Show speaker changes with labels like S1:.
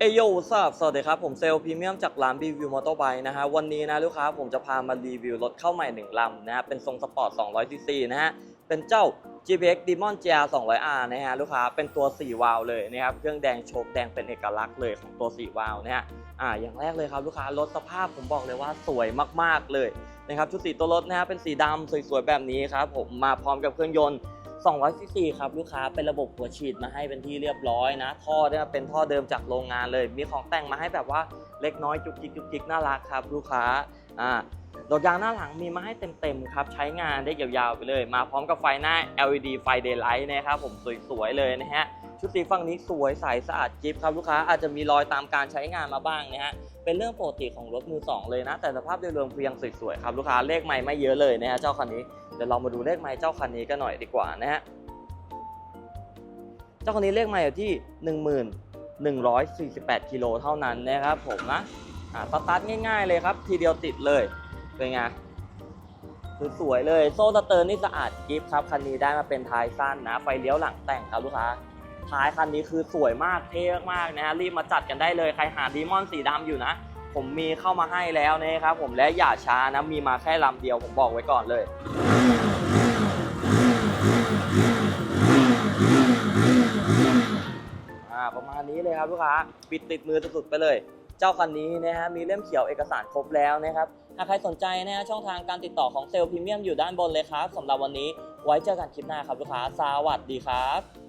S1: เอโยทราบสวัสดีครับ ผมเซลพรีเมียมจากร้านรีวิวมอเตอร์ไบค์นะฮะวันนี้นะลูกค้าผมจะพามารีวิวรถเข้าใหม่หนึ่งลำนะฮะเป็นทรงสปอร์ต200 cc นะฮะเป็นเจ้า GPX Demon GR 200R นะฮะลูกค้าเป็นตัว 4 วาล์วเลยนะครับเครื่องแดงโชคแดงเป็นเอกลักษณ์เลยของตัว 4 วาล์วนะฮะอ่าอย่างแรกเลยครับลูกค้ารถสภาพผมบอกเลยว่าสวยมากๆเลยนะครับชุดสีตัวรถนะฮะเป็นสีดำสวยๆแบบนี้ครับผมมาพร้อมกับเครื่องยนต์ 200ซีซีครับ ลูกค้าเป็นระบบหัวฉีดมาให้เป็นที่เรียบร้อยนะ ท่อเนี่ยเป็นท่อเดิมจากโรงงานเลย มีของแต่งมาให้แบบว่าเล็กน้อยจุกจิกจุกจิกน่ารักครับ ลูกค้าอ่าดอกยางหน้าหลังมีมาให้เต็มๆครับ ใช้งานได้ยาวๆไปเลย มาพร้อมกับไฟหน้า LED ไฟ Daylight นะครับผมสวยๆเลยนะฮะชุดสีฝั่งนี้สวยใสสะอาดจิ๊บครับลูกค้าอาจจะมีรอยตามการใช้งานมาบ้างนะฮะเป็นเรื่องปกติของรถมือสองเลยนะ แต่สภาพโดยรวมคือยังสวยๆครับลูกค้าเลขใหม่ไม่เยอะเลยนะฮะเจ้าคันนี้ เดี๋ยวเรามาดูเลขใหม่เจ้าคันนี้กันหน่อยดีกว่านะฮะ เจ้าคันนี้เลขไมาอยู่ที่ 1148กิโลเท่านั้นนะครับผมนะอ่าสตาร์ทง่ายๆเลยครับ ทีเดียวติดเลย เป็นไงคือสวยเลย โซ่สเตอร์นี่สะอาดกิฟครับคันนี้ได้มาเป็นท้ายสั้นนะ ไฟเลี้ยวหลังแต่งครับลูกค้า ท้ายคันนี้คือสวยมากเท่มากนะฮะรีบมาจัดกันได้เลยใครหาดีมอนสีดำอยู่นะ ผมมีเข้ามาให้แล้วนะครับผมและอย่าช้านะมีมาแค่ลำเดียวผมบอกไว้ก่อนเลย อ่า ประมาณนี้เลยครับลูกค้าปิดติดมือสุดๆไปเลย เจ้าคันนี้นะฮะมีเล่มเขียวเอกสารครบแล้วนะครับหากใครสนใจนะฮะช่องทางการติดต่อของเซลล์พรีเมียมอยู่ด้านบนเลยครับสำหรับวันนี้ไว้เจอกันคลิปหน้าครับลูกค้าสวัสดีครับ